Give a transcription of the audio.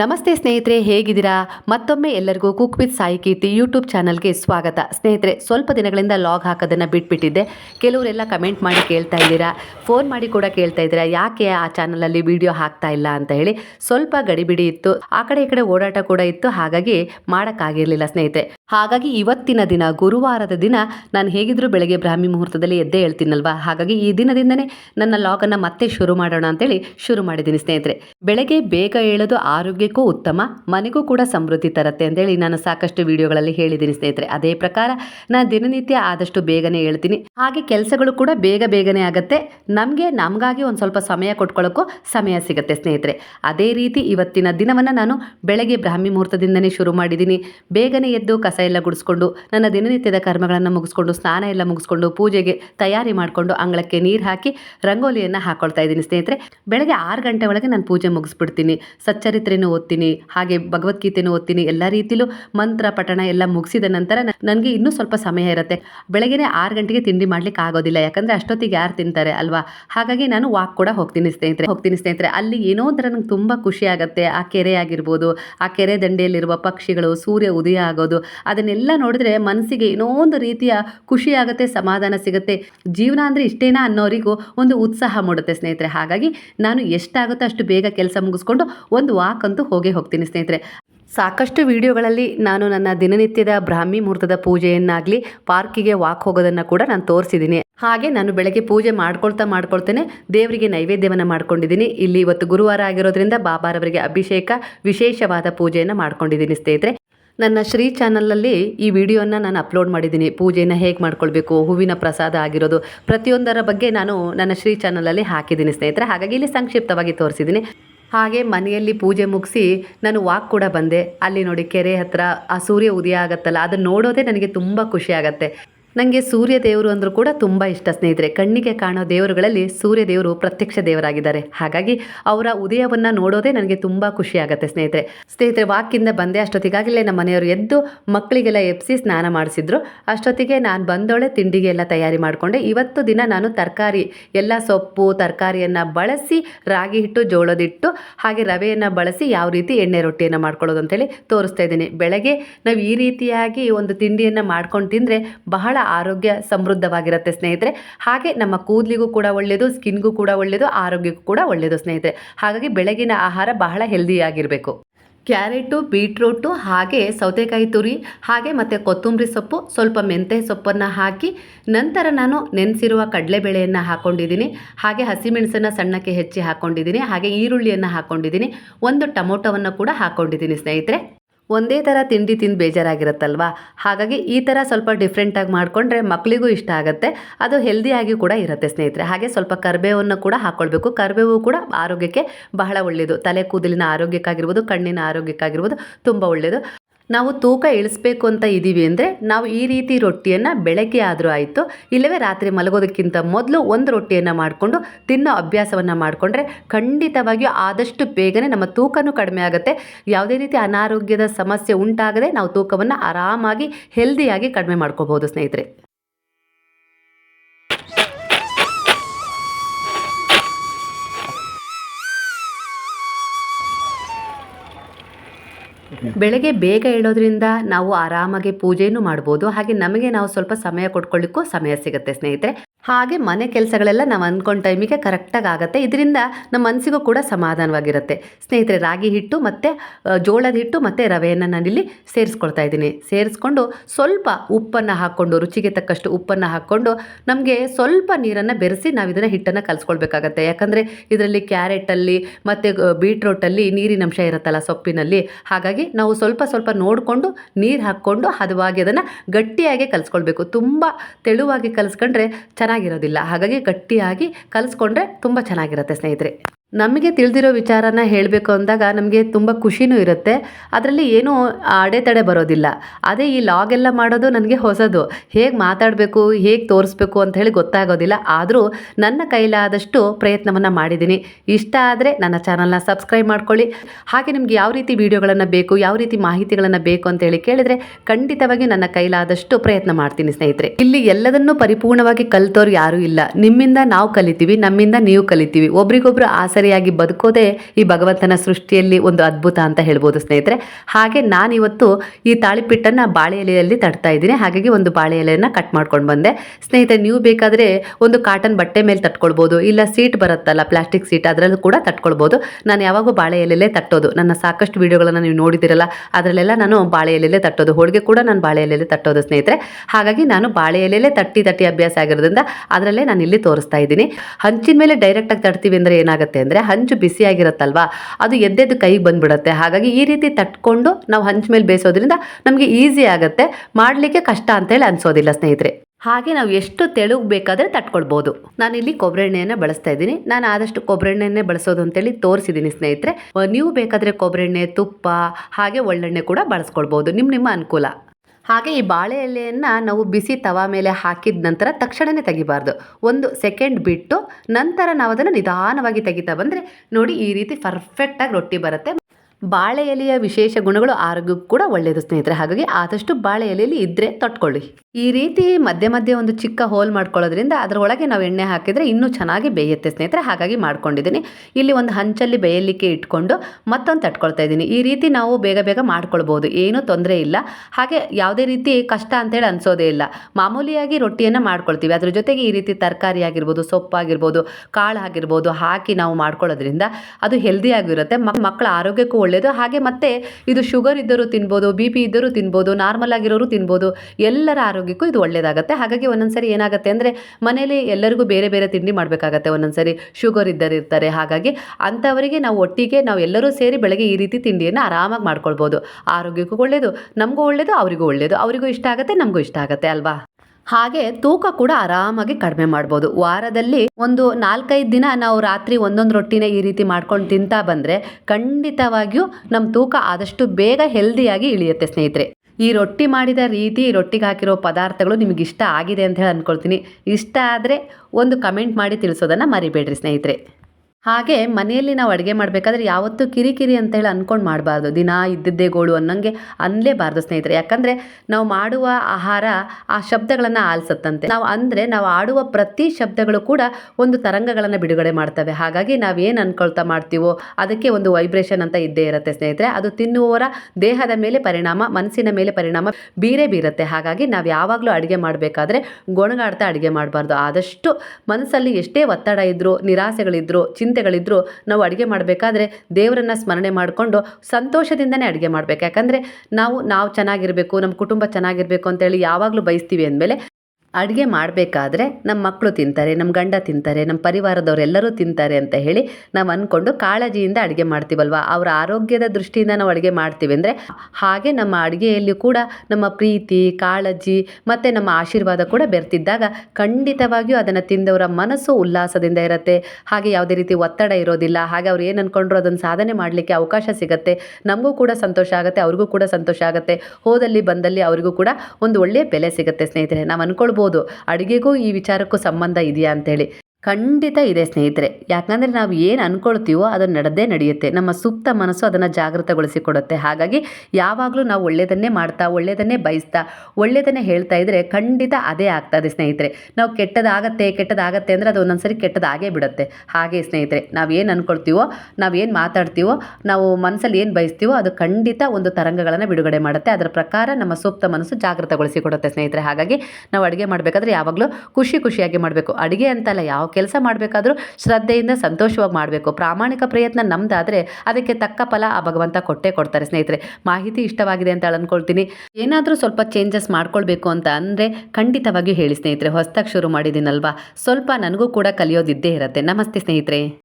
ನಮಸ್ತೆ ಸ್ನೇಹಿತರೆ, ಹೇಗಿದ್ದೀರಾ? ಮತ್ತೊಮ್ಮೆ ಎಲ್ಲರಿಗೂ cook with Sai Keerthi YouTube ಚಾನಲ್ಗೆ ಸ್ವಾಗತ. ಸ್ನೇಹಿತರೆ, ಸ್ವಲ್ಪ ದಿನಗಳಿಂದ ಲಾಗ್ ಹಾಕೋದನ್ನು ಬಿಟ್ಬಿಟ್ಟಿದ್ದೆ. ಕೆಲವರೆಲ್ಲ ಕಮೆಂಟ್ ಮಾಡಿ ಕೇಳ್ತಾ ಇದ್ದೀರಾ? ಫೋನ್ ಮಾಡಿ ಕೂಡ ಕೇಳ್ತಾ ಇದ್ದೀರಾ? ಯಾಕೆ ಆ ಚಾನಲಲ್ಲಿ ವಿಡಿಯೋ ಹಾಕ್ತಾ ಇಲ್ಲ ಅಂತ ಹೇಳಿ ಸ್ವಲ್ಪ ಗಡಿಬಿಡಿ ಇತ್ತು. ಆ ಕಡೆ ಈ ಕಡೆ ಓಡಾಟ ಕೂಡ ಇತ್ತು. ಹಾಗಾಗಿ ಮಾಡೋಕ್ಕಾಗಿರಲಿಲ್ಲ ಸ್ನೇಹಿತರೆ. ಹಾಗಾಗಿ ಇವತ್ತಿನ ದಿನ, ಗುರುವಾರದ ದಿನ ನಾನು ಹೇಗಿದ್ರು ಬೆಳಗ್ಗೆ ಬ್ರಾಹ್ಮಿ ಮುಹೂರ್ತದಲ್ಲಿ ಎದ್ದೇ ಹೇಳ್ತೀನಲ್ವಾ? ಹಾಗಾಗಿ ಈ ದಿನದಿಂದನೇ ನನ್ನ ಲಾಗನ್ನು ಮತ್ತೆ ಶುರು ಮಾಡೋಣ ಅಂತೇಳಿ ಶುರು ಮಾಡಿದ್ದೀನಿ ಸ್ನೇಹಿತರೆ. ಬೆಳಗ್ಗೆ ಬೇಗ ಹೇಳೋದು ಆರೋಗ್ಯಕ್ಕೂ ಉತ್ತಮ, ಮನೆಗೂ ಕೂಡ ಸಮೃದ್ಧಿ ತರುತ್ತೆ ಅಂತೇಳಿ ನಾನು ಸಾಕಷ್ಟು ವಿಡಿಯೋಗಳಲ್ಲಿ ಹೇಳಿದ್ದೀನಿ ಸ್ನೇಹಿತರೆ. ಅದೇ ಪ್ರಕಾರ ನಾನು ದಿನನಿತ್ಯ ಆದಷ್ಟು ಬೇಗನೆ ಹೇಳ್ತೀನಿ. ಹಾಗೆ ಕೆಲಸಗಳು ಕೂಡ ಬೇಗ ಬೇಗನೆ ಆಗುತ್ತೆ. ನಮಗೆ, ನಮಗಾಗಿ ಒಂದು ಸ್ವಲ್ಪ ಸಮಯ ಕೊಟ್ಕೊಳ್ಳೋಕ್ಕೂ ಸಮಯ ಸಿಗುತ್ತೆ ಸ್ನೇಹಿತರೆ. ಅದೇ ರೀತಿ ಇವತ್ತಿನ ದಿನವನ್ನು ನಾನು ಬೆಳಗ್ಗೆ ಬ್ರಾಹ್ಮಿ ಮುಹೂರ್ತದಿಂದನೇ ಶುರು ಮಾಡಿದ್ದೀನಿ. ಬೇಗನೆ ಎದ್ದು ಕಸ ಎಲ್ಲ ಗುಡಿಸ್ಕೊಂಡು, ನನ್ನ ದಿನನಿತ್ಯದ ಕರ್ಮಗಳನ್ನು ಮುಗಿಸ್ಕೊಂಡು, ಸ್ನಾನ ಎಲ್ಲ ಮುಗಿಸ್ಕೊಂಡು, ಪೂಜೆಗೆ ತಯಾರಿ ಮಾಡಿಕೊಂಡು ಅಂಗಳಕ್ಕೆ ನೀರು ಹಾಕಿ ರಂಗೋಲಿಯನ್ನು ಹಾಕೊಳ್ತಾ ಇದ್ದೀನಿ. ಸ್ನೇಹಿತರೆ, ಬೆಳಗ್ಗೆ ಆರು ಗಂಟೆ ಒಳಗೆ ನಾನು ಪೂಜೆ ಮುಗಿಸ್ಬಿಡ್ತೀನಿ. ಸಚ್ಚರಿತ್ರೆನೂ ಓದ್ತೀನಿ, ಹಾಗೆ ಭಗವದ್ಗೀತೆನೂ ಓದ್ತೀನಿ, ಎಲ್ಲ ರೀತಿಲೂ ಮಂತ್ರ, ಪಠಣ ಎಲ್ಲ ಮುಗಿಸಿದ ನಂತರ ನನಗೆ ಇನ್ನೂ ಸ್ವಲ್ಪ ಸಮಯ ಇರುತ್ತೆ. ಬೆಳಗ್ಗೆನೇ ಆರು ಗಂಟೆಗೆ ತಿಂಡಿ ಮಾಡ್ಲಿಕ್ಕೆ ಆಗೋದಿಲ್ಲ, ಯಾಕಂದರೆ ಅಷ್ಟೊತ್ತಿಗೆ ಯಾರು ತಿಂತಾರೆ ಅಲ್ವಾ? ಹಾಗಾಗಿ ನಾನು ವಾಕ್ ಕೂಡ ಹೋಗ್ತೀನಿ ಸ್ನೇಹಿತರೆ ಹೋಗ್ತೀನಿ ಸ್ನೇಹಿತರೆ. ಅಲ್ಲಿ ಏನೋ ಒಂಥರ ನಂಗೆ ತುಂಬ ಖುಷಿ ಆಗುತ್ತೆ. ಆ ಕೆರೆ ಆಗಿರ್ಬೋದು ಆ ಕೆರೆ ದಂಡೆಯಲ್ಲಿರುವ ಪಕ್ಷಿಗಳು, ಸೂರ್ಯ ಉದಯ ಆಗೋದು ಅದನ್ನೆಲ್ಲ ನೋಡಿದ್ರೆ ಮನಸ್ಸಿಗೆ ಏನೋ ಒಂದು ರೀತಿಯ ಖುಷಿ ಆಗುತ್ತೆ ಸಮಾಧಾನ ಸಿಗುತ್ತೆ. ಜೀವನ ಅಂದರೆ ಇಷ್ಟೇನಾ ಅನ್ನೋರಿಗೂ ಒಂದು ಉತ್ಸಾಹ ಮೂಡುತ್ತೆ ಸ್ನೇಹಿತರೆ. ಹಾಗಾಗಿ ನಾನು ಎಷ್ಟಾಗುತ್ತೋ ಅಷ್ಟು ಬೇಗ ಕೆಲಸ ಮುಗಿಸ್ಕೊಂಡು ಒಂದು ವಾಕ್ ಅಂತೂ ಹೋಗೇ ಹೋಗ್ತೀನಿ ಸ್ನೇಹಿತರೆ. ಸಾಕಷ್ಟು ವಿಡಿಯೋಗಳಲ್ಲಿ ನಾನು ನನ್ನ ದಿನನಿತ್ಯದ ಬ್ರಾಹ್ಮಿ ಮುಹೂರ್ತದ ಪೂಜೆಯನ್ನಾಗಲಿ ಪಾರ್ಕಿಗೆ ವಾಕ್ ಹೋಗೋದನ್ನು ಕೂಡ ನಾನು ತೋರಿಸಿದ್ದೀನಿ. ಹಾಗೆ ನಾನು ಬೆಳಗ್ಗೆ ಪೂಜೆ ಮಾಡ್ಕೊಳ್ತಾ ಮಾಡ್ಕೊಳ್ತೇನೆ. ದೇವರಿಗೆ ನೈವೇದ್ಯವನ್ನು ಮಾಡ್ಕೊಂಡಿದ್ದೀನಿ. ಇಲ್ಲಿ ಇವತ್ತು ಗುರುವಾರ ಆಗಿರೋದ್ರಿಂದ ಬಾಬಾರವರಿಗೆ ಅಭಿಷೇಕ ವಿಶೇಷವಾದ ಪೂಜೆಯನ್ನು ಮಾಡ್ಕೊಂಡಿದ್ದೀನಿ ಸ್ನೇಹಿತರೆ. ನನ್ನ ಶ್ರೀ ಚಾನಲಲ್ಲಿ ಈ ವಿಡಿಯೋನ ನಾನು ಅಪ್ಲೋಡ್ ಮಾಡಿದ್ದೀನಿ. ಪೂಜೆಯನ್ನು ಹೇಗೆ ಮಾಡ್ಕೊಳ್ಬೇಕು, ಹೂವಿನ ಪ್ರಸಾದ ಆಗಿರೋದು, ಪ್ರತಿಯೊಂದರ ಬಗ್ಗೆ ನಾನು ನನ್ನ ಶ್ರೀ ಚಾನಲಲ್ಲಿ ಹಾಕಿದ್ದೀನಿ ಸ್ನೇಹಿತರೆ. ಹಾಗಾಗಿ ಇಲ್ಲಿ ಸಂಕ್ಷಿಪ್ತವಾಗಿ ತೋರಿಸಿದ್ದೀನಿ. ಹಾಗೆ ಮನೆಯಲ್ಲಿ ಪೂಜೆ ಮುಗಿಸಿ ನಾನು ವಾಕ್ ಕೂಡ ಬಂದೆ. ಅಲ್ಲಿ ನೋಡಿ ಕೆರೆ ಹತ್ರ ಆ ಸೂರ್ಯ ಉದಯ ಆಗತ್ತಲ್ಲ, ಅದನ್ನು ನೋಡೋದೇ ನನಗೆ ತುಂಬ ಖುಷಿ ಆಗುತ್ತೆ. ನನಗೆ ಸೂರ್ಯ ದೇವರು ಅಂದರೂ ಕೂಡ ತುಂಬ ಇಷ್ಟ ಸ್ನೇಹಿತರೆ. ಕಣ್ಣಿಗೆ ಕಾಣೋ ದೇವರುಗಳಲ್ಲಿ ಸೂರ್ಯ ದೇವರು ಪ್ರತ್ಯಕ್ಷ ದೇವರಾಗಿದ್ದಾರೆ. ಹಾಗಾಗಿ ಅವರ ಉದಯವನ್ನು ನೋಡೋದೇ ನನಗೆ ತುಂಬ ಖುಷಿ ಆಗುತ್ತೆ ಸ್ನೇಹಿತರೆ. ಸ್ನೇಹಿತರೆ ವಾಕಿಂದ ಬಂದೆ ಅಷ್ಟೊತ್ತಿಗಾಗಲೇ ನಮ್ಮ ಮನೆಯವರು ಎದ್ದು ಮಕ್ಕಳಿಗೆಲ್ಲ ಎಪ್ಸಿ ಸ್ನಾನ ಮಾಡಿಸಿದ್ರು. ಅಷ್ಟೊತ್ತಿಗೆ ನಾನು ಬಂದೋಳೆ ತಿಂಡಿಗೆ ಎಲ್ಲ ತಯಾರಿ ಮಾಡಿಕೊಂಡೆ. ಇವತ್ತು ದಿನ ನಾನು ತರಕಾರಿ, ಎಲ್ಲ ಸೊಪ್ಪು, ತರಕಾರಿಯನ್ನು ಬಳಸಿ ರಾಗಿ ಹಿಟ್ಟು ಜೋಳದಿಟ್ಟು ಹಾಗೆ ರವೆಯನ್ನು ಬಳಸಿ ಯಾವ ರೀತಿ ಎಣ್ಣೆ ರೊಟ್ಟಿಯನ್ನು ಮಾಡ್ಕೊಳ್ಳೋದು ಅಂತೇಳಿ ತೋರಿಸ್ತಾ ಇದ್ದೀನಿ. ಬೆಳಗ್ಗೆ ನಾವು ಈ ರೀತಿಯಾಗಿ ಒಂದು ತಿಂಡಿಯನ್ನು ಮಾಡ್ಕೊಂಡು ತಿಂದರೆ ಬಹಳ ಆರೋಗ್ಯ ಸಮೃದ್ಧವಾಗಿರುತ್ತೆ ಸ್ನೇಹಿತರೆ. ಹಾಗೆ ನಮ್ಮ ಕೂದಲಿಗೂ ಕೂಡ ಒಳ್ಳೆಯದು ಸ್ಕಿನ್ಗೂ ಕೂಡ ಒಳ್ಳೆಯದು ಆರೋಗ್ಯಕ್ಕೂ ಕೂಡ ಒಳ್ಳೆಯದು ಸ್ನೇಹಿತರೆ. ಹಾಗಾಗಿ ಬೆಳಗಿನ ಆಹಾರ ಬಹಳ ಹೆಲ್ದಿಯಾಗಿರಬೇಕು ಕ್ಯಾರೆಟು, ಬೀಟ್ರೂಟು, ಹಾಗೆ ಸೌತೆಕಾಯಿ ತುರಿ, ಹಾಗೆ ಮತ್ತು ಕೊತ್ತಂಬರಿ ಸೊಪ್ಪು, ಸ್ವಲ್ಪ ಮೆಂತ್ಯ ಸೊಪ್ಪನ್ನು ಹಾಕಿ, ನಂತರ ನಾನು ನೆನೆಸಿರುವ ಕಡಲೆಬೇಳೆಯನ್ನು ಹಾಕ್ಕೊಂಡಿದ್ದೀನಿ ಹಾಗೆ ಹಸಿಮೆಣಸನ್ನು ಸಣ್ಣಕ್ಕೆ ಹೆಚ್ಚಿ ಹಾಕ್ಕೊಂಡಿದ್ದೀನಿ ಹಾಗೆ ಈರುಳ್ಳಿಯನ್ನು ಹಾಕ್ಕೊಂಡಿದ್ದೀನಿ ಒಂದು ಟೊಮೊಟೊವನ್ನು ಕೂಡ ಹಾಕ್ಕೊಂಡಿದ್ದೀನಿ ಸ್ನೇಹಿತರೆ. ಒಂದೇ ಥರ ತಿಂಡಿ ತಿಂದು ಬೇಜಾರಾಗಿರುತ್ತಲ್ವಾ? ಹಾಗಾಗಿ ಈ ಥರ ಸ್ವಲ್ಪ ಡಿಫ್ರೆಂಟಾಗಿ ಮಾಡಿಕೊಂಡ್ರೆ ಮಕ್ಕಳಿಗೂ ಇಷ್ಟ ಆಗುತ್ತೆ. ಅದು ಹೆಲ್ದಿಯಾಗಿ ಕೂಡ ಇರುತ್ತೆ ಸ್ನೇಹಿತರೆ. ಹಾಗೆ ಸ್ವಲ್ಪ ಕರಿಬೇವನ್ನು ಕೂಡ ಹಾಕ್ಕೊಳ್ಬೇಕು ಕರಿಬೇವು ಕೂಡ ಆರೋಗ್ಯಕ್ಕೆ ಬಹಳ ಒಳ್ಳೆಯದು ತಲೆ ಕೂದಲಿನ ಆರೋಗ್ಯಕ್ಕಾಗಿರ್ಬೋದು, ಕಣ್ಣಿನ ಆರೋಗ್ಯಕ್ಕಾಗಿರ್ಬೋದು ತುಂಬ ಒಳ್ಳೆಯದು ನಾವು ತೂಕ ಇಳಿಸ್ಬೇಕು ಅಂತ ಇದ್ದೀವಿ ಅಂದರೆ ನಾವು ಈ ರೀತಿ ರೊಟ್ಟಿಯನ್ನು ಬೆಳಗ್ಗೆ ಆದರೂ ಆಯಿತು, ಇಲ್ಲವೇ ರಾತ್ರಿ ಮಲಗೋದಕ್ಕಿಂತ ಮೊದಲು ಒಂದು ರೊಟ್ಟಿಯನ್ನು ಮಾಡಿಕೊಂಡು ತಿನ್ನೋ ಅಭ್ಯಾಸವನ್ನು ಮಾಡಿಕೊಂಡ್ರೆ ಖಂಡಿತವಾಗಿಯೂ ಆದಷ್ಟು ಬೇಗನೆ ನಮ್ಮ ತೂಕನೂ ಕಡಿಮೆ ಆಗುತ್ತೆ. ಯಾವುದೇ ರೀತಿ ಅನಾರೋಗ್ಯದ ಸಮಸ್ಯೆ ಉಂಟಾಗದೆ ನಾವು ತೂಕವನ್ನು ಆರಾಮಾಗಿ ಹೆಲ್ದಿಯಾಗಿ ಕಡಿಮೆ ಮಾಡ್ಕೋಬೋದು ಸ್ನೇಹಿತರೆ. ಬೆಳಗ್ಗೆ ಬೇಗ ಹೇಳೋದ್ರಿಂದ ನಾವು ಆರಾಮಾಗಿ ಪೂಜೆನೂ ಮಾಡ್ಬೋದು. ಹಾಗೆ ನಮಗೆ ನಾವು ಸ್ವಲ್ಪ ಸಮಯ ಕೊಟ್ಕೊಳ್ಳಿಕ್ಕೂ ಸಮಯ ಸಿಗುತ್ತೆ ಸ್ನೇಹಿತರೆ. ಹಾಗೆ ಮನೆ ಕೆಲಸಗಳೆಲ್ಲ ನಾವು ಅಂದ್ಕೊಂಡ ಟೈಮಿಗೆ ಕರೆಕ್ಟಾಗಿ ಆಗುತ್ತೆ. ಇದರಿಂದ ನಮ್ಮ ಮನಸ್ಸಿಗೂ ಕೂಡ ಸಮಾಧಾನವಾಗಿರುತ್ತೆ. ಸ್ನೇಹಿತರೆ, ರಾಗಿ ಹಿಟ್ಟು ಮತ್ತು ಜೋಳದ ಹಿಟ್ಟು ಮತ್ತು ರವೆಯನ್ನು ನಾನಿಲ್ಲಿ ಸೇರಿಸ್ಕೊಳ್ತಾ ಇದ್ದೀನಿ. ಸೇರಿಸ್ಕೊಂಡು ಸ್ವಲ್ಪ ಉಪ್ಪನ್ನು ಹಾಕ್ಕೊಂಡು, ರುಚಿಗೆ ತಕ್ಕಷ್ಟು ಉಪ್ಪನ್ನು ಹಾಕ್ಕೊಂಡು ನಮಗೆ ಸ್ವಲ್ಪ ನೀರನ್ನು ಬೆರೆಸಿ ನಾವು ಇದನ್ನು ಹಿಟ್ಟನ್ನು ಕಲಿಸ್ಕೊಳ್ಬೇಕಾಗತ್ತೆ. ಯಾಕಂದರೆ ಇದರಲ್ಲಿ ಕ್ಯಾರೆಟಲ್ಲಿ ಮತ್ತು ಬೀಟ್ರೋಟಲ್ಲಿ ನೀರಿನ ಅಂಶ ಇರುತ್ತಲ್ಲ ಸೊಪ್ಪಿನಲ್ಲಿ. ಹಾಗಾಗಿ ನಾವು ಸ್ವಲ್ಪ ಸ್ವಲ್ಪ ನೋಡಿಕೊಂಡು ನೀರು ಹಾಕ್ಕೊಂಡು ಹದವಾಗಿ ಅದನ್ನು ಗಟ್ಟಿಯಾಗಿ ಕಲಿಸ್ಕೊಳ್ಬೇಕು. ತುಂಬ ತೆಳುವಾಗಿ ಕಲಿಸ್ಕೊಂಡ್ರೆ ಚೆನ್ನಾಗಿರೋದಿಲ್ಲ. ಹಾಗಾಗಿ ಗಟ್ಟಿಯಾಗಿ ಕಲಿಸ್ಕೊಂಡ್ರೆ ತುಂಬ ಚೆನ್ನಾಗಿರುತ್ತೆ ಸ್ನೇಹಿತರೆ. ನಮಗೆ ತಿಳಿದಿರೋ ವಿಚಾರನ ಹೇಳಬೇಕು ಅಂದಾಗ ನಮಗೆ ತುಂಬ ಖುಷಿನೂ ಇರುತ್ತೆ. ಅದರಲ್ಲಿ ಏನೂ ಅಡೆತಡೆ ಬರೋದಿಲ್ಲ. ಅದೇ ಈ ಲಾಗ್ ಎಲ್ಲ ಮಾಡೋದು ನನಗೆ ಹೊಸದು. ಹೇಗೆ ಮಾತಾಡಬೇಕು, ಹೇಗೆ ತೋರಿಸ್ಬೇಕು ಅಂತ ಹೇಳಿ ಗೊತ್ತಾಗೋದಿಲ್ಲ. ಆದರೂ ನನ್ನ ಕೈಲಾದಷ್ಟು ಪ್ರಯತ್ನವನ್ನು ಮಾಡಿದ್ದೀನಿ. ಇಷ್ಟ ಆದರೆ ನನ್ನ ಚಾನಲ್ನ ಸಬ್ಸ್ಕ್ರೈಬ್ ಮಾಡ್ಕೊಳ್ಳಿ. ಹಾಗೆ ನಿಮ್ಗೆ ಯಾವ ರೀತಿ ವಿಡಿಯೋಗಳನ್ನು ಬೇಕು, ಯಾವ ರೀತಿ ಮಾಹಿತಿಗಳನ್ನು ಬೇಕು ಅಂತ ಹೇಳಿ ಕೇಳಿದರೆ ಖಂಡಿತವಾಗಿ ನನ್ನ ಕೈಲಾದಷ್ಟು ಪ್ರಯತ್ನ ಮಾಡ್ತೀನಿ ಸ್ನೇಹಿತರೆ. ಇಲ್ಲಿ ಎಲ್ಲದನ್ನೂ ಪರಿಪೂರ್ಣವಾಗಿ ಕಲಿತವ್ರು ಯಾರೂ ಇಲ್ಲ. ನಿಮ್ಮಿಂದ ನಾವು ಕಲಿತೀವಿ, ನಮ್ಮಿಂದ ನೀವು ಕಲಿತೀವಿ. ಒಬ್ರಿಗೊಬ್ರು ಆಸರೆ ಸಹೋದರಿಯಾಗಿ ಬದುಕೋದೇ ಈ ಭಗವಂತನ ಸೃಷ್ಟಿಯಲ್ಲಿ ಒಂದು ಅದ್ಭುತ ಅಂತ ಹೇಳ್ಬೋದು ಸ್ನೇಹಿತರೆ. ಹಾಗೆ ನಾನಿವತ್ತು ಈ ತಾಳಿಪಿಟ್ಟನ್ನು ಬಾಳೆ ಎಲೆಯಲ್ಲಿ ತಡ್ತಾ ಇದ್ದೀನಿ. ಹಾಗಾಗಿ ಒಂದು ಬಾಳೆ ಎಲೆಯನ್ನು ಕಟ್ ಮಾಡ್ಕೊಂಡು ಬಂದೆ. ಸ್ನೇಹಿತರೆ, ನೀವು ಬೇಕಾದರೆ ಒಂದು ಕಾಟನ್ ಬಟ್ಟೆ ಮೇಲೆ ತಟ್ಕೊಳ್ಬೋದು, ಇಲ್ಲ ಸೀಟ್ ಬರುತ್ತಲ್ಲ ಪ್ಲಾಸ್ಟಿಕ್ ಸೀಟ್ ಅದರಲ್ಲೂ ಕೂಡ ತಟ್ಕೊಳ್ಬೋದು. ನಾನು ಯಾವಾಗೂ ಬಾಳೆ ಎಲೆಯಲ್ಲೇ ತಟ್ಟೋದು. ನನ್ನ ಸಾಕಷ್ಟು ವೀಡಿಯೋಗಳನ್ನು ನೀವು ನೋಡಿದಿರಲ್ಲ ಅದರಲ್ಲೆಲ್ಲ ನಾನು ಬಾಳೆ ಎಲೆಯಲ್ಲೇ ತಟ್ಟೋದು. ಹೋಳಿಗೆ ಕೂಡ ನಾನು ಬಾಳೆ ಎಲೆಯಲ್ಲೇ ತಟ್ಟೋದು ಸ್ನೇಹಿತರೆ. ಹಾಗಾಗಿ ನಾನು ಬಾಳೆ ಎಲೆಯಲ್ಲೇ ತಟ್ಟಿ ತಟ್ಟಿ ಅಭ್ಯಾಸ ಆಗಿರೋದ್ರಿಂದ ಅದರಲ್ಲೇ ನಾನು ಇಲ್ಲಿ ತೋರಿಸ್ತಾ ಇದ್ದೀನಿ. ಹಂಚಿನ ಮೇಲೆ ಡೈರೆಕ್ಟಾಗಿ ತಟ್ತೀವಿ ಅಂದರೆ ಏನಾಗುತ್ತೆ ಅಂದರೆ ಹಂಚು ಬಿಸಿಯಾಗಿರುತ್ತಲ್ವಾ ಅದು ಎದ್ದೆದ್ದು ಕೈಗೆ ಬಂದ್ಬಿಡುತ್ತೆ. ಹಾಗಾಗಿ ಈ ರೀತಿ ತಟ್ಕೊಂಡು ನಾವು ಹಂಚು ಮೇಲೆ ಬೇಯಿಸೋದ್ರಿಂದ ನಮಗೆ ಈಸಿ ಆಗುತ್ತೆ. ಮಾಡಲಿಕ್ಕೆ ಕಷ್ಟ ಅಂತೇಳಿ ಅನ್ಸೋದಿಲ್ಲ ಸ್ನೇಹಿತರೆ. ಹಾಗೆ ನಾವು ಎಷ್ಟು ತೆಳುಗ್ ಬೇಕಾದರೆ ತಟ್ಕೊಳ್ಬೋದು. ನಾನಿಲ್ಲಿ ಕೊಬ್ಬರಿ ಎಣ್ಣೆಯನ್ನು ಬಳಸ್ತಾ ಇದ್ದೀನಿ. ನಾನು ಆದಷ್ಟು ಕೊಬ್ಬರಿ ಎಣ್ಣೆಯನ್ನೇ ಬಳಸೋದು ಅಂತೇಳಿ ತೋರಿಸಿದ್ದೀನಿ ಸ್ನೇಹಿತರೆ. ನೀವು ಬೇಕಾದರೆ ಕೊಬ್ಬರಿ ಎಣ್ಣೆ ತುಪ್ಪ ಹಾಗೆ ಒಳ್ಳೆಣ್ಣೆ ಕೂಡ ಬಳಸ್ಕೊಳ್ಬೋದು. ನಿಮ್ಮ ನಿಮ್ಮ ಅನುಕೂಲ. ಹಾಗೆ ಈ ಬಾಳೆ ಎಲೆಯನ್ನು ನಾವು ಬಿಸಿ ತವಾ ಮೇಲೆ ಹಾಕಿದ ನಂತರ ತಕ್ಷಣವೇ ತೆಗಿಬಾರ್ದು. ಒಂದು ಸೆಕೆಂಡ್ ಬಿಟ್ಟು ನಂತರ ನಾವು ಅದನ್ನು ನಿಧಾನವಾಗಿ ತೆಗಿತಾ ಬಂದರೆ ನೋಡಿ ಈ ರೀತಿ ಪರ್ಫೆಕ್ಟಾಗಿ ರೊಟ್ಟಿ ಬರುತ್ತೆ. ಬಾಳೆ ಎಲೆಯ ವಿಶೇಷ ಗುಣಗಳು ಆರೋಗ್ಯಕ್ಕೂ ಕೂಡ ಒಳ್ಳೆಯದು ಸ್ನೇಹಿತರೆ. ಹಾಗಾಗಿ ಆದಷ್ಟು ಬಾಳೆ ಎಲೆಯಲ್ಲಿ ಇದ್ದರೆ ತೊಟ್ಕೊಳ್ಳಿ. ಈ ರೀತಿ ಮಧ್ಯೆ ಮಧ್ಯೆ ಒಂದು ಚಿಕ್ಕ ಹೋಲ್ ಮಾಡ್ಕೊಳ್ಳೋದ್ರಿಂದ ಅದರೊಳಗೆ ನಾವು ಎಣ್ಣೆ ಹಾಕಿದರೆ ಇನ್ನೂ ಚೆನ್ನಾಗಿ ಬೇಯುತ್ತೆ ಸ್ನೇಹಿತರೆ. ಹಾಗಾಗಿ ಮಾಡ್ಕೊಂಡಿದ್ದೀನಿ. ಇಲ್ಲಿ ಒಂದು ಹಂಚಲ್ಲಿ ಬೇಯಲಿಕ್ಕೆ ಇಟ್ಕೊಂಡು ಮತ್ತೊಂದು ತಟ್ಕೊಳ್ತಾ ಇದ್ದೀನಿ. ಈ ರೀತಿ ನಾವು ಬೇಗ ಬೇಗ ಮಾಡ್ಕೊಳ್ಬೋದು. ಏನೂ ತೊಂದರೆ ಇಲ್ಲ. ಹಾಗೆ ಯಾವುದೇ ರೀತಿ ಕಷ್ಟ ಅಂತೇಳಿ ಅನ್ಸೋದೇ ಇಲ್ಲ. ಮಾಮೂಲಿಯಾಗಿ ರೊಟ್ಟಿಯನ್ನು ಮಾಡ್ಕೊಳ್ತೀವಿ. ಅದ್ರ ಜೊತೆಗೆ ಈ ರೀತಿ ತರಕಾರಿ ಆಗಿರ್ಬೋದು, ಸೊಪ್ಪಾಗಿರ್ಬೋದು, ಕಾಳು ಆಗಿರ್ಬೋದು ಹಾಕಿ ನಾವು ಮಾಡ್ಕೊಳ್ಳೋದ್ರಿಂದ ಅದು ಹೆಲ್ದಿಯಾಗಿರುತ್ತೆ ಮಕ್ ಮಕ್ಕಳ ಆರೋಗ್ಯಕ್ಕೂ ಒಳ್ಳೆಯದು ಹಾಗೆ ಮತ್ತೆ ಇದು ಶುಗರ್ ಇದ್ದರೂ ತಿನ್ಬೋದು, ಬಿ ಪಿ ಇದ್ದರೂ ತಿನ್ಬೋದು, ನಾರ್ಮಲ್ ಆಗಿರೋರು ತಿನ್ಬೋದು, ಎಲ್ಲರ ಆರೋಗ್ಯಕ್ಕೂ ಇದು ಒಳ್ಳೆಯದಾಗುತ್ತೆ ಹಾಗಾಗಿ ಒಂದೊಂದ್ಸರಿ ಏನಾಗುತ್ತೆ ಅಂದರೆ ಮನೇಲಿ ಎಲ್ಲರಿಗೂ ಬೇರೆ ಬೇರೆ ತಿಂಡಿ ಮಾಡಬೇಕಾಗತ್ತೆ ಒಂದೊಂದ್ಸರಿ. ಶುಗರ್ ಇದ್ದರು ಇರ್ತಾರೆ. ಹಾಗಾಗಿ ಅಂಥವರಿಗೆ ನಾವು ಒಟ್ಟಿಗೆ ನಾವು ಎಲ್ಲರೂ ಸೇರಿ ಬೆಳಗ್ಗೆ ಈ ರೀತಿ ತಿಂಡಿಯನ್ನು ಆರಾಮಾಗಿ ಮಾಡ್ಕೊಳ್ಬೋದು. ಆರೋಗ್ಯಕ್ಕೂ ಒಳ್ಳೆಯದು ನಮಗೂ ಒಳ್ಳೆಯದು ಅವರಿಗೂ ಒಳ್ಳೆಯದು ಅವರಿಗೂ ಇಷ್ಟ ಆಗುತ್ತೆ, ನಮಗೂ ಇಷ್ಟ ಆಗುತ್ತೆ, ಅಲ್ವಾ? ಹಾಗೆ ತೂಕ ಕೂಡ ಆರಾಮಾಗಿ ಕಡಿಮೆ ಮಾಡ್ಬೋದು. ವಾರದಲ್ಲಿ ಒಂದು ನಾಲ್ಕೈದು ದಿನ ನಾವು ರಾತ್ರಿ ಒಂದೊಂದು ರೊಟ್ಟಿನ ಈ ರೀತಿ ಮಾಡ್ಕೊಂಡು ತಿಂತಾ ಬಂದರೆ ಖಂಡಿತವಾಗಿಯೂ ನಮ್ಮ ತೂಕ ಆದಷ್ಟು ಬೇಗ ಹೆಲ್ದಿಯಾಗಿ ಇಳಿಯುತ್ತೆ ಸ್ನೇಹಿತರೆ. ಈ ರೊಟ್ಟಿ ಮಾಡಿದ ರೀತಿ ರೊಟ್ಟಿಗೆ ಹಾಕಿರೋ ಪದಾರ್ಥಗಳು ನಿಮಗೆ ಇಷ್ಟ ಆಗಿದೆ ಅಂತ ಹೇಳಿ ಅಂದ್ಕೊಳ್ತೀನಿ ಇಷ್ಟ ಆದರೆ ಒಂದು ಕಮೆಂಟ್ ಮಾಡಿ ತಿಳಿಸೋದನ್ನು ಮರಿಬೇಡ್ರಿ ಸ್ನೇಹಿತರೆ. ಹಾಗೆ ಮನೆಯಲ್ಲಿ ನಾವು ಅಡುಗೆ ಮಾಡಬೇಕಾದ್ರೆ ಯಾವತ್ತೂ ಕಿರಿಕಿರಿ ಅಂತ ಹೇಳಿ ಅಂದ್ಕೊಂಡು ಮಾಡಬಾರ್ದು. ದಿನ ಇದ್ದಿದ್ದೇ ಗೋಳು ಅನ್ನೋಂಗೆ ಅನ್ನಲೇಬಾರ್ದು ಸ್ನೇಹಿತರೆ. ಯಾಕಂದರೆ ನಾವು ಮಾಡುವ ಆಹಾರ ಆ ಶಬ್ದಗಳನ್ನು ಆಲಿಸತ್ತಂತೆ. ನಾವು ಅಂದರೆ ನಾವು ಆಡುವ ಪ್ರತಿ ಶಬ್ದಗಳು ಕೂಡ ಒಂದು ತರಂಗಗಳನ್ನು ಬಿಡುಗಡೆ ಮಾಡ್ತವೆ. ಹಾಗಾಗಿ ನಾವು ಏನು ಅಂದ್ಕೊಳ್ತಾ ಮಾಡ್ತೀವೋ ಅದಕ್ಕೆ ಒಂದು ವೈಬ್ರೇಷನ್ ಅಂತ ಇದ್ದೇ ಇರುತ್ತೆ ಸ್ನೇಹಿತರೆ. ಅದು ತಿನ್ನುವವರ ದೇಹದ ಮೇಲೆ ಪರಿಣಾಮ, ಮನಸ್ಸಿನ ಮೇಲೆ ಪರಿಣಾಮ ಬೀರೆ ಬೀರುತ್ತೆ. ಹಾಗಾಗಿ ನಾವು ಯಾವಾಗಲೂ ಅಡುಗೆ ಮಾಡಬೇಕಾದ್ರೆ ಗೊಣಗಾಡ್ತಾ ಅಡುಗೆ ಮಾಡಬಾರ್ದು. ಆದಷ್ಟು ಮನಸ್ಸಲ್ಲಿ ಎಷ್ಟೇ ಒತ್ತಡ ಇದ್ದರೂ ನಿರಾಸೆಗಳಿದ್ದರೂ ಚಿಂತೆಗಳಿದ್ದರೂ ನಾವು ಅಡುಗೆ ಮಾಡಬೇಕಾದ್ರೆ ದೇವರನ್ನು ಸ್ಮರಣೆ ಮಾಡಿಕೊಂಡು ಸಂತೋಷದಿಂದನೇ ಅಡುಗೆ ಮಾಡಬೇಕು. ಯಾಕಂದರೆ ನಾವು ನಾವು ಚೆನ್ನಾಗಿರಬೇಕು, ನಮ್ಮ ಕುಟುಂಬ ಚೆನ್ನಾಗಿರಬೇಕು ಅಂತೇಳಿ ಯಾವಾಗಲೂ ಬಯಸ್ತೀವಿ ಅಂದಮೇಲೆ ಅಡುಗೆ ಮಾಡಬೇಕಾದ್ರೆ ನಮ್ಮ ಮಕ್ಕಳು ತಿಂತಾರೆ ನಮ್ಮ ಗಂಡ ತಿಂತಾರೆ ನಮ್ಮ ಪರಿವಾರದವರೆಲ್ಲರೂ ತಿಂತಾರೆ ಅಂತ ಹೇಳಿ ನಾವು ಅಂದ್ಕೊಂಡು ಕಾಳಜಿಯಿಂದ ಅಡುಗೆ ಮಾಡ್ತೀವಲ್ವ? ಅವರ ಆರೋಗ್ಯದ ದೃಷ್ಟಿಯಿಂದ ನಾವು ಅಡುಗೆ ಮಾಡ್ತೀವಿ ಅಂದರೆ ಹಾಗೆ ನಮ್ಮ ಅಡುಗೆಯಲ್ಲಿ ಕೂಡ ನಮ್ಮ ಪ್ರೀತಿ, ಕಾಳಜಿ ಮತ್ತು ನಮ್ಮ ಆಶೀರ್ವಾದ ಕೂಡ ಬೆರ್ತಿದ್ದಾಗ ಖಂಡಿತವಾಗಿಯೂ ಅದನ್ನು ತಿಂದವರ ಮನಸ್ಸು ಉಲ್ಲಾಸದಿಂದ ಇರುತ್ತೆ. ಹಾಗೆ ಯಾವುದೇ ರೀತಿ ಒತ್ತಡ ಇರೋದಿಲ್ಲ, ಹಾಗೆ ಅವ್ರು ಏನು ಅಂದ್ಕೊಂಡ್ರು ಅದನ್ನು ಸಾಧನೆ ಮಾಡಲಿಕ್ಕೆ ಅವಕಾಶ ಸಿಗುತ್ತೆ. ನಮಗೂ ಕೂಡ ಸಂತೋಷ ಆಗುತ್ತೆ, ಅವ್ರಿಗೂ ಕೂಡ ಸಂತೋಷ ಆಗುತ್ತೆ. ಹೋದಲ್ಲಿ ಬಂದಲ್ಲಿ ಅವರಿಗೂ ಕೂಡ ಒಂದು ಒಳ್ಳೆಯ ಬೆಲೆ ಸಿಗುತ್ತೆ ಸ್ನೇಹಿತರೆ. ನಾವು ಅಂದ್ಕೊಳ್ಬೋದು ಅಡುಗೆಗೂ ಈ ವಿಚಾರಕ್ಕೂ ಸಂಬಂಧ ಇದೆಯಾ ಅಂತೇಳಿ. ಖಂಡಿತ ಇದೆ ಸ್ನೇಹಿತರೆ. ಯಾಕಂದರೆ ನಾವು ಏನು ಅಂದ್ಕೊಳ್ತೀವೋ ಅದು ನಡೆದೇ ನಡೆಯುತ್ತೆ. ನಮ್ಮ ಸುಪ್ತ ಮನಸ್ಸು ಅದನ್ನು ಜಾಗೃತಗೊಳಿಸಿಕೊಡುತ್ತೆ ಹಾಗಾಗಿ ಯಾವಾಗಲೂ ನಾವು ಒಳ್ಳೆಯದನ್ನೇ ಮಾಡ್ತಾ ಒಳ್ಳೆಯದನ್ನೇ ಬಯಸ್ತಾ ಒಳ್ಳೆಯದನ್ನೇ ಹೇಳ್ತಾ ಇದ್ದರೆ ಖಂಡಿತ ಅದೇ ಆಗ್ತದೆ ಸ್ನೇಹಿತರೆ. ನಾವು ಕೆಟ್ಟದಾಗತ್ತೆ ಕೆಟ್ಟದಾಗತ್ತೆ ಅಂದರೆ ಅದು ಒಂದೊಂದ್ಸರಿ ಕೆಟ್ಟದಾಗೇ ಬಿಡುತ್ತೆ. ಹಾಗೆ ಸ್ನೇಹಿತರೆ, ನಾವು ಏನು ಅಂದ್ಕೊಳ್ತೀವೋ ನಾವು ಏನು ಮಾತಾಡ್ತೀವೋ, ನಾವು ಮನಸ್ಸಲ್ಲಿ ಏನು ಬಯಸ್ತೀವೋ ಅದು ಖಂಡಿತ ಒಂದು ತರಂಗಗಳನ್ನು ಬಿಡುಗಡೆ ಮಾಡುತ್ತೆ. ಅದರ ಪ್ರಕಾರ ನಮ್ಮ ಸುಪ್ತ ಮನಸ್ಸು ಜಾಗೃತಗೊಳಿಸಿಕೊಡುತ್ತೆ ಸ್ನೇಹಿತರೆ. ಹಾಗಾಗಿ ನಾವು ಅಡುಗೆ ಮಾಡಬೇಕಾದ್ರೆ ಯಾವಾಗಲೂ ಖುಷಿ ಖುಷಿಯಾಗಿ ಮಾಡಬೇಕು. ಅಡುಗೆ ಅಂತಲ್ಲ ಯಾವ ಕೆಲಸ ಮಾಡಬೇಕಾದ್ರೂ ಶ್ರದ್ಧೆಯಿಂದ ಸಂತೋಷವಾಗಿ ಮಾಡಬೇಕು. ಪ್ರಾಮಾಣಿಕ ಪ್ರಯತ್ನ ನಮ್ಮದಾದರೆ ಅದಕ್ಕೆ ತಕ್ಕ ಫಲ ಆ ಭಗವಂತ ಕೊಟ್ಟೇ ಕೊಡ್ತಾರೆ ಸ್ನೇಹಿತರೆ. ಮಾಹಿತಿ ಇಷ್ಟವಾಗಿದೆ ಅಂತ ಅಂದ್ಕೊಳ್ತೀನಿ ಏನಾದರೂ ಸ್ವಲ್ಪ ಚೇಂಜಸ್ ಮಾಡ್ಕೊಳ್ಬೇಕು ಅಂತ ಅಂದರೆ ಖಂಡಿತವಾಗಿಯೂ ಹೇಳಿ ಸ್ನೇಹಿತರೆ. ಹೊಸ್ದಾಗಿ ಶುರು ಮಾಡಿದ್ದೀನಲ್ವಾ? ಸ್ವಲ್ಪ ನನಗೂ ಕೂಡ ಕಲಿಯೋದಿದ್ದೇ ಇರುತ್ತೆ. ನಮಸ್ತೆ ಸ್ನೇಹಿತರೆ.